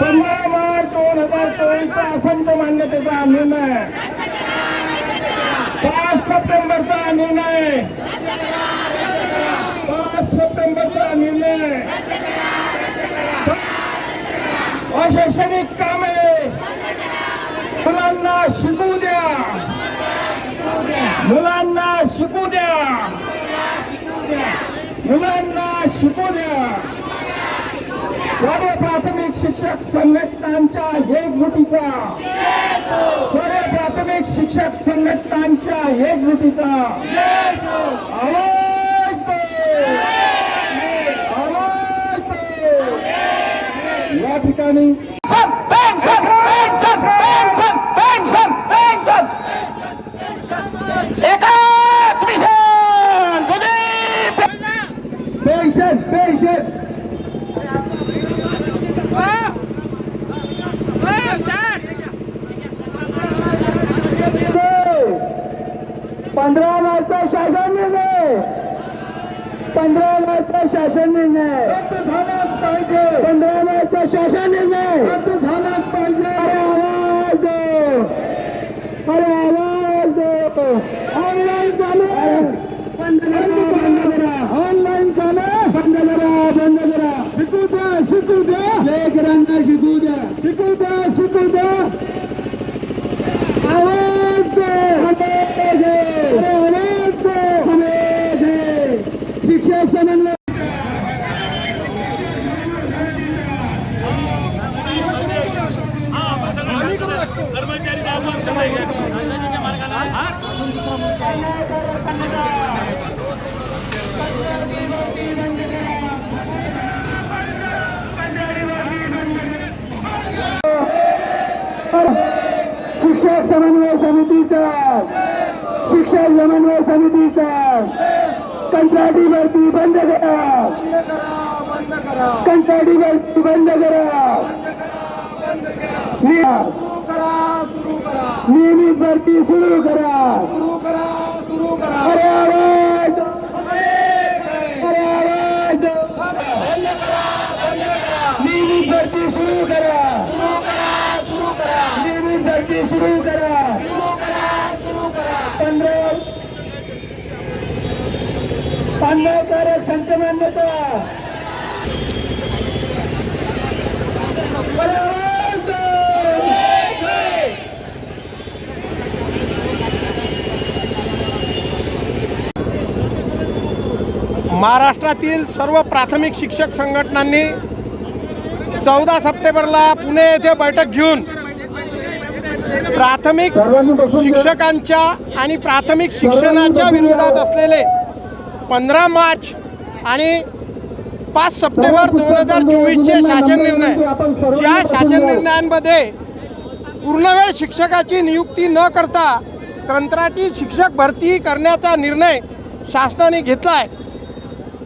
पंधरा मार्च दोन हजार चोवीसचा असंत मान्यतेचा निर्णय पाच सप्टेंबरचा निर्णय पाच सप्टेंबरचा निर्णय अशैक्षणिक कामे मुलांना शिकू द्या मुलांना शिकू द्या. मुलांना शिकू द्या सर्व प्राथमिक शिक्षक संघटनांच्या एकजुटीचा. सर्व प्राथमिक शिक्षक संघटनांच्या एकजुटीचा आवाज दे. आवाज दे. या ठिकाणी pension pension pension pension pension एकाच मिशन पेन्शन पंधरा मार्चचा शासन निर्णय! पंधरा मार्चचा शासन निर्णय! झालाच पाहिजे! पंधरा मार्चचा शासन निर्णय! झालाच पाहिजे! अरे आवाज दो! अरे आवाज दो! ऑनलाईन चालू बंद करा बंद करा ऑनलाईन चालू बंद करा बंद करा शिकू द्या शिकू द्या. लेकरांना शिकू द्या. शिकू द्या शिकू द्या. आवाज शिक्षक समन्वय. कर्मचारी शिक्षक समन्वय समितीचा. शिक्षक समन्वय समितीचा. कंत्राटी भरती बंद करा. कंत्राटी भरती बंद करा. नियम- नियमित भरती सुरू करा. अरे आवाज नियमित भरती सुरू करा नियमित भरती सुरू करा. पंधरा. पांढरकारक संच मान्यता महाराष्ट्रातील सर्व प्राथमिक शिक्षक संघटनांनी चौदा सप्टेंबरला पुणे येथे बैठक घेऊन प्राथमिक शिक्षकांच्या आणि प्राथमिक शिक्षणाच्या विरोधात असलेले पंधरा मार्च आणि पाच सप्टेंबर दोन हजार चोवीसचे शासन निर्णय. या शासन निर्णयांमध्ये पूर्णवेळ शिक्षकाची नियुक्ती न करता कंत्राटी शिक्षक भरती करण्याचा निर्णय शासनाने घेतला आहे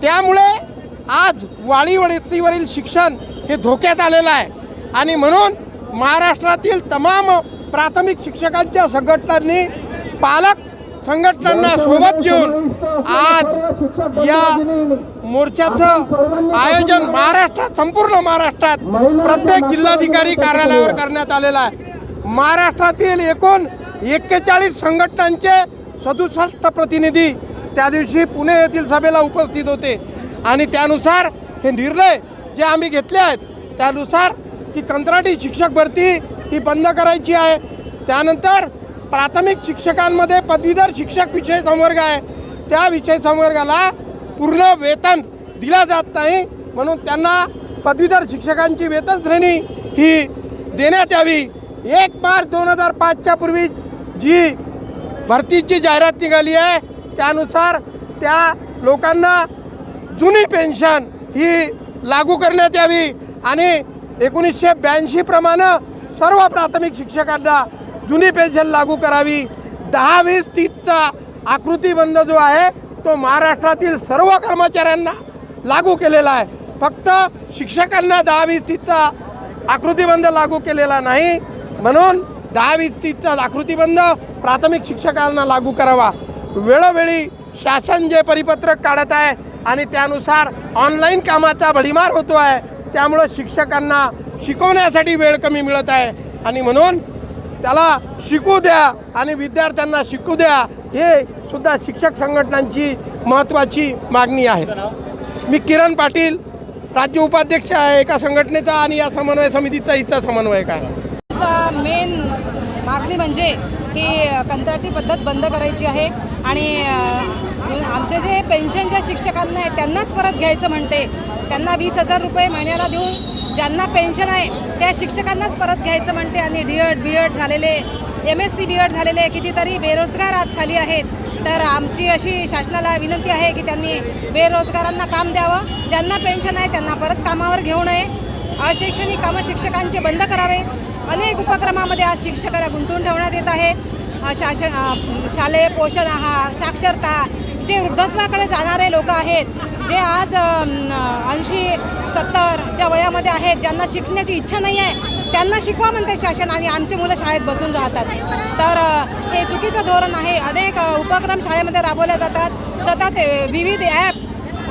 त्यामुळे आज वाळी शिक्षण हे धोक्यात आलेलं आहे. आणि म्हणून महाराष्ट्रातील तमाम प्राथमिक शिक्षकांच्या संघटनांनी पालक संघटनांना सोबत घेऊन आज या मोर्चाचं आयोजन महाराष्ट्रात संपूर्ण महाराष्ट्रात प्रत्येक जिल्हाधिकारी कार्यालयावर करण्यात आलेलं आहे. महाराष्ट्रातील एकूण एक्केचाळीस संघटनांचे सदुसष्ट प्रतिनिधी त्या दिवशी पुणे येथील सभेला उपस्थित होते. आणि त्यानुसार हे निर्णय जे आम्ही घेतले आहेत त्यानुसार ती कंत्राटी शिक्षक भरती ही बंद करायची आहे. त्यानंतर प्राथमिक शिक्षकांमध्ये पदवीधर शिक्षक विषय संवर्ग आहे. त्या विषय संवर्गाला पूर्ण वेतन दिला जात नाही. म्हणून त्यांना पदवीधर शिक्षकांची वेतन श्रेणी ही देण्यात यावी. एक मार्च दोन हजार पाचच्या पूर्वी जी भरतीची जाहिरात निघाली आहे त्यानुसार त्या लोकांना जुनी पेन्शन ही लागू करण्यात यावी. आणि एकोणीसशे ब्याऐंशीप्रमाणे सर्व प्राथमिक शिक्षकांना जुनी पेन्शन लागू करावी. दहा वीस तीसचा आकृतीबंध जो आहे तो महाराष्ट्रातील सर्व कर्मचाऱ्यांना लागू केलेला आहे. फक्त शिक्षकांना दहा वीस तीसचा आकृतीबंध लागू केलेला नाही. म्हणून दहा वीस तीसचा आकृतीबंध प्राथमिक शिक्षकांना लागू करावा. वेळोवेळी शासन जे परिपत्रक काढत आहे आणि त्यानुसार ऑनलाईन कामाचा भडीमार होतो आहे त्यामुळं शिक्षकांना शिकवण्यासाठी वेळ कमी मिळत आहे. आणि म्हणून त्याला शिकू द्या आणि विद्यार्थ्यांना शिकू द्या. हे सुद्धा शिक्षक संघटनांची महत्त्वाची मागणी आहे. मी किरण पाटील राज्य उपाध्यक्ष आहे एका संघटनेचा आणि या समन्वय समितीचा इथचा समन्वयक आहे. मेन मागणी म्हणजे की कंत्राटी पद्धत बंद करायची आहे आणि अ, जे आमचे जे पेन्शनच्या शिक्षकांना आहे त्यांनाच परत घ्यायचं म्हणते. त्यांना वीस हजार रुपये महिन्याला देऊन ज्यांना पेन्शन आहे त्या शिक्षकांनाच परत घ्यायचं म्हणते आणि डी एड बी एड झालेले M S C B Ed झालेले कितीतरी बेरोजगार आज खाली आहेत. तर आमची अशी शासनाला विनंती आहे की त्यांनी बेरोजगारांना काम द्यावं. ज्यांना पेन्शन आहे त्यांना परत कामावर घेऊ नये. अशैक्षणिक कामं शिक्षकांचे बंद करावे. अनेक उपक्रमामध्ये आज शिक्षकाला गुंतवून ठेवण्यात येत आहे. शासन शालेय पोषण आहार साक्षरता जे वृद्धत्वाकडे जाणारे लोक आहेत जे आज ऐंशी सत्तरच्या वयामध्ये आहेत ज्यांना शिकण्याची इच्छा नाही आहे त्यांना शिकवा म्हणते शासन आणि आमची मुलं शाळेत बसून राहतात. तर हे चुकीचं धोरण आहे. अनेक उपक्रम शाळेमध्ये राबवले जातात. सतत विविध ॲप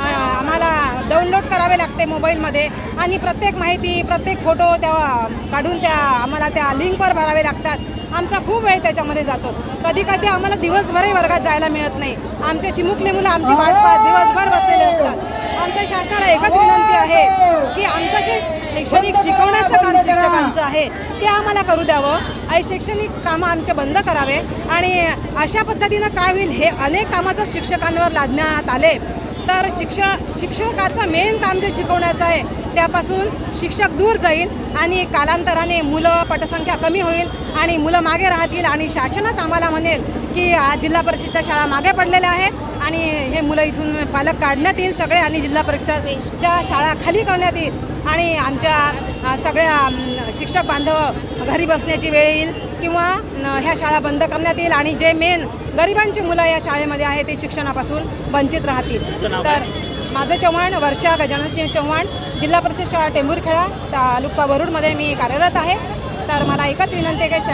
आम्हाला डाउनलोड करावे लागते मोबाईलमध्ये आणि प्रत्येक माहिती प्रत्येक फोटो त्या काढून त्या आम्हाला त्या लिंकवर भरावे लागतात. आमचा खूप वेळ त्याच्यामध्ये जातो. कधी कधी आम्हाला दिवसभरही वर्गात जायला मिळत नाही. आमचे चिमुकले मुलं आमची वाट पाहत दिवसभर बसलेले असतात. आमच्या शासनाला एकच विनंती आहे की आमचं जे शैक्षणिक शिकवण्याचं काम शिक्षकांचं आहे ते आम्हाला करू द्यावं. आणि शैक्षणिक कामं आमचे बंद करावे आणि अशा पद्धतीनं काय होईल हे अनेक कामं शिक्षकांवर लादण्यात आले तर शिक्षक शिक्षकाचं मेन काम जे शिकवण्याचं आहे त्यापासून शिक्षक दूर जाईल आणि कालांतराने मुलं पटसंख्या कमी होईल आणि मुलं मागे राहतील आणि शासनच आम्हाला म्हणेल की जिल्हा परिषदच्या शाळा मागे पडलेल्या आहेत आणि हे मुलं इथून पालक काढण्यात येईल सगळे आणि जिल्हा परिषदच्या शाळा खाली करण्यात येईल. आणि आमच्या सगळ्या शिक्षक बांधव घरी बसण्याची वेळ येईल किंवा न, ह्या शाळा बंद करण्यात येईल आणि जे मेन गरिबांची मुलं या शाळेमध्ये आहे ते शिक्षणापासून वंचित राहतील. तर माझं चव्हाण वर्षा गजाननसिंह चव्हाण जिल्हा परिषद शाळा टेंभुरखेडा तालुका वरुडमध्ये मी कार्यरत आहे. तर मला एकच विनंती आहे की